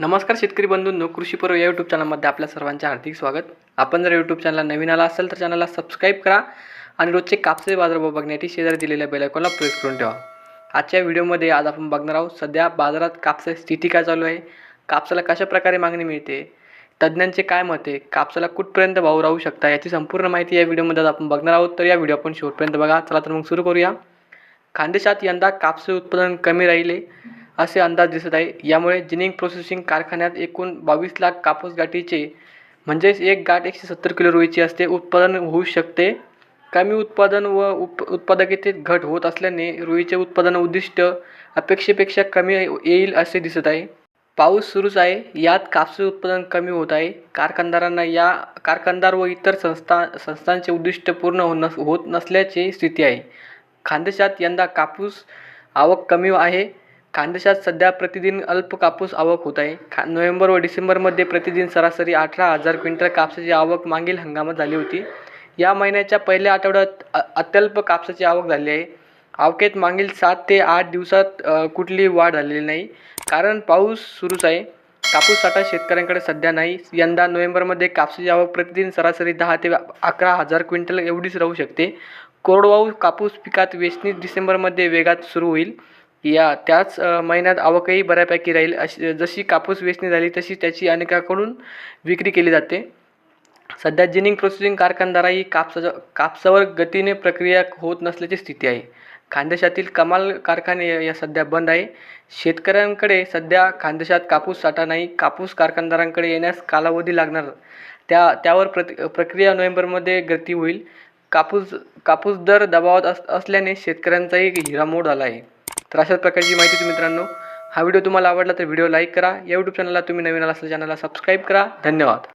नमस्कार शेतकरी बंधूंनो कृषीपूर्व या यूट्यूब चॅनलमध्ये आपल्या सर्वांचे हार्दिक स्वागत. आपण जर यूट्यूब चॅनलला नवीन आला असेल तर चॅनलला सबस्क्राईब करा आणि रोजचे कापसे बाजारभाव बघण्यासाठी शेजारी दिलेल्या बेलायकॉनला प्रेस करून ठेवा. आजच्या व्हिडिओमध्ये आज आपण बघणार आहोत सध्या बाजारात कापसाची स्थिती काय चालू आहे कापसाला कशा प्रकारे मागणी मिळते तज्ज्ञांचे काय मत आहे कापसाला कुठपर्यंत भाव राहू शकता याची संपूर्ण माहिती या व्हिडिओमध्ये आज आपण बघणार आहोत. तर या व्हिडिओ आपण शेवटपर्यंत बघा. चला तर मग सुरू करूया. खानदेशात यंदा कापसे उत्पादन कमी राहिले. असे अंदाज दिसत आहे. यामुळे जिनिंग प्रोसेसिंग कारखान्यात एकूण बावीस लाख कापूस गाठीचे म्हणजेच एक गाठ एकशे सत्तर किलो रुईची असते उत्पादन होऊ शकते. कमी उत्पादन व उप उत्पादकतेत घट होत असल्याने रुईचे उत्पादन उद्दिष्ट अपेक्षेपेक्षा कमी येईल असे दिसत आहे. पाऊस सुरूच आहे. यात कापसाचे उत्पादन कमी होत आहे. कारखानदारांना या कारखानदार व इतर संस्था संस्थांचे उद्दिष्ट पूर्ण हो नस होत नसल्याची स्थिती आहे. खानदेशात यंदा कापूस आवक कमी आहे. खानदेशात सध्या प्रतिदिन अल्प कापूस आवक होत आहे. खा नोव्हेंबर व डिसेंबरमध्ये प्रतिदिन सरासरी अठरा हजार क्विंटल कापसाची आवक मागील हंगामात झाली होती. या महिन्याच्या पहिल्या आठवड्यात अत्यल्प कापसाची आवक झाली आहे. आवकेत मागील सात ते आठ दिवसात कुठलीही वाढ झालेली नाही. कारण पाऊस सुरूच आहे. कापूस साठा शेतकऱ्यांकडे सध्या नाही. यंदा नोव्हेंबरमध्ये कापसाची आवक प्रतिदिन सरासरी दहा ते अकरा हजार क्विंटल एवढीच राहू शकते. कोरडवाहू कापूस पिकात वेचणी डिसेंबरमध्ये वेगात सुरू होईल. या त्याच महिन्यात आवकही बऱ्यापैकी राहील. अशी जशी कापूस वेचणी झाली तशी त्याची अनेकाकडून विक्री केली जाते. सध्या जिनिंग प्रोसेसिंग कारखानदारही कापसाच्या कापसावर गतीने प्रक्रिया होत नसल्याची स्थिती आहे. खानदेशातील कमाल कारखाने या- सध्या बंद आहे. शेतकऱ्यांकडे सध्या खानदेशात कापूस साठा नाही. कापूस कारखानदारांकडे येण्यास कालावधी लागणार. त्या त्यावर प्रति प्रक्रिया नोव्हेंबरमध्ये गती होईल. कापूस कापूस दर दबावात अस असल्याने शेतकऱ्यांचाही हिरामोड झाला आहे. तर अशाच प्रकारची माहिती तुम्ही मित्रांनो हा व्हिडिओ तुम्हाला आवडला तर व्हिडिओ लाईक करा. या यूट्यूब चॅनलला तुम्ही नवीन असाल चॅनलला सबस्क्राईब करा. धन्यवाद.